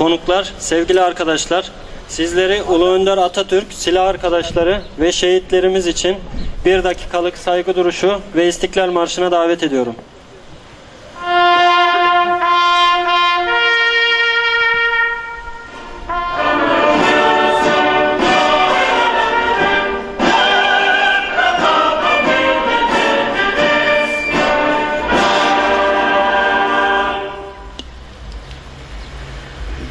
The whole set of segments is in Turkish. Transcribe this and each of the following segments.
konuklar, sevgili arkadaşlar, sizleri Ulu Önder Atatürk, silah arkadaşları ve şehitlerimiz için bir dakikalık saygı duruşu ve İstiklal Marşı'na davet ediyorum.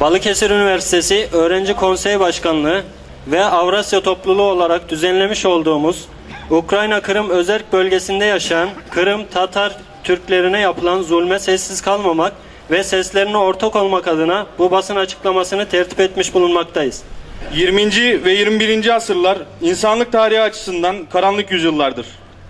Balıkesir Üniversitesi Öğrenci Konseyi Başkanlığı ve Avrasya Topluluğu olarak düzenlemiş olduğumuz Ukrayna Kırım Özerk bölgesinde yaşayan Kırım Tatar Türklerine yapılan zulme sessiz kalmamak ve seslerine ortak olmak adına bu basın açıklamasını tertip etmiş bulunmaktayız. 20. ve 21. asırlar insanlık tarihi açısından karanlık yüzyıllardır.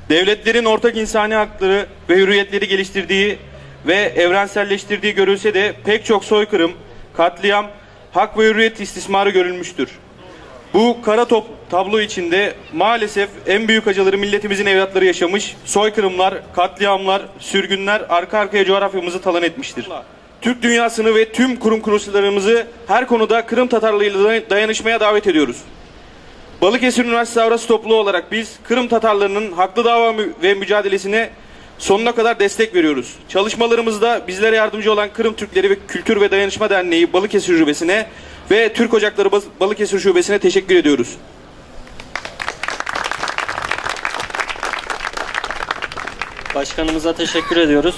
Devletlerin ortak insani hakları ve hürriyetleri geliştirdiği ve evrenselleştirdiği görülse de pek çok soykırım, katliam, hak ve hürriyet istismarı görülmüştür. Bu kara top tablo içinde maalesef en büyük acıları milletimizin evlatları yaşamış, soykırımlar, katliamlar, sürgünler arka arkaya coğrafyamızı talan etmiştir. Türk dünyasını ve tüm kurum kuruluşlarımızı her konuda Kırım Tatarlığıyla dayanışmaya davet ediyoruz. Balıkesir Üniversitesi Avrasya Topluluğu olarak biz Kırım Tatarlarının haklı dava ve mücadelesine sonuna kadar destek veriyoruz. Çalışmalarımızda bizlere yardımcı olan Kırım Türkleri ve Kültür ve Dayanışma Derneği Balıkesir Şubesi'ne ve Türk Ocakları Balıkesir Şubesi'ne teşekkür ediyoruz. Başkanımıza teşekkür ediyoruz.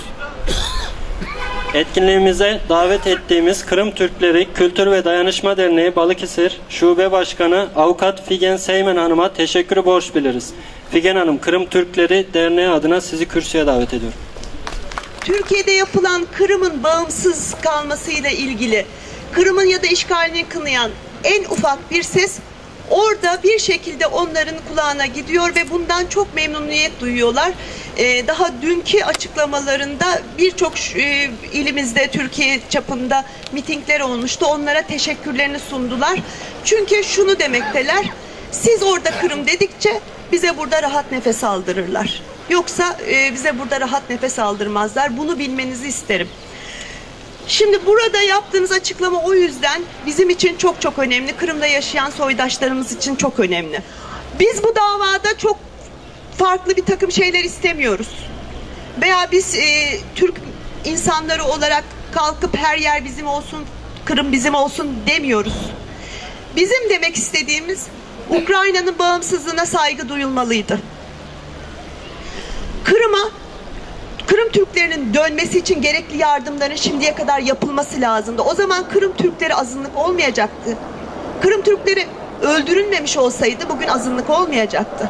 Etkinliğimize davet ettiğimiz Kırım Türkleri Kültür ve Dayanışma Derneği Balıkesir Şube Başkanı Avukat Figen Seymen Hanım'a teşekkürü borç biliriz. Figen Hanım, Kırım Türkleri Derneği adına sizi kürsüye davet ediyorum. Türkiye'de yapılan Kırım'ın bağımsız kalmasıyla ilgili Kırım'ın ya da işgalini kınayan en ufak bir ses orada bir şekilde onların kulağına gidiyor ve bundan çok memnuniyet duyuyorlar. Ee, daha dünkü açıklamalarında birçok e, ilimizde Türkiye çapında mitingler olmuştu. Onlara teşekkürlerini sundular. Çünkü şunu demekteler. Siz orada Kırım dedikçe bize burada rahat nefes aldırırlar. Yoksa e, bize burada rahat nefes aldırmazlar. Bunu bilmenizi isterim. Şimdi burada yaptığınız açıklama o yüzden bizim için çok çok önemli. Kırım'da yaşayan soydaşlarımız için çok önemli. Biz bu davada çok farklı bir takım şeyler istemiyoruz. Veya biz e, Türk insanları olarak kalkıp her yer bizim olsun, Kırım bizim olsun demiyoruz. Bizim demek istediğimiz Ukrayna'nın bağımsızlığına saygı duyulmalıydı. Kırım'a Kırım Türklerinin dönmesi için gerekli yardımların şimdiye kadar yapılması lazımdı. O zaman Kırım Türkleri azınlık olmayacaktı. Kırım Türkleri öldürülmemiş olsaydı bugün azınlık olmayacaktı.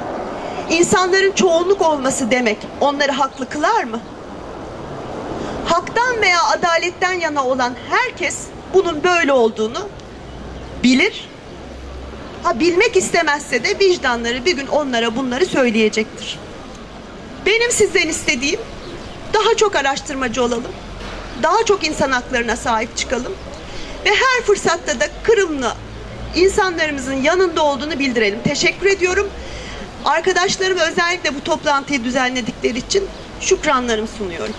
İnsanların çoğunluk olması demek onları haklı kılar mı? Haktan veya adaletten yana olan herkes bunun böyle olduğunu bilir. Ha bilmek istemezse de vicdanları bir gün onlara bunları söyleyecektir. Benim sizden istediğim daha çok araştırmacı olalım. Daha çok insan haklarına sahip çıkalım. Ve her fırsatta da Kırımlı insanlarımızın yanında olduğunu bildirelim. Teşekkür ediyorum. Arkadaşlarım özellikle bu toplantıyı düzenledikleri için şükranlarımı sunuyorum.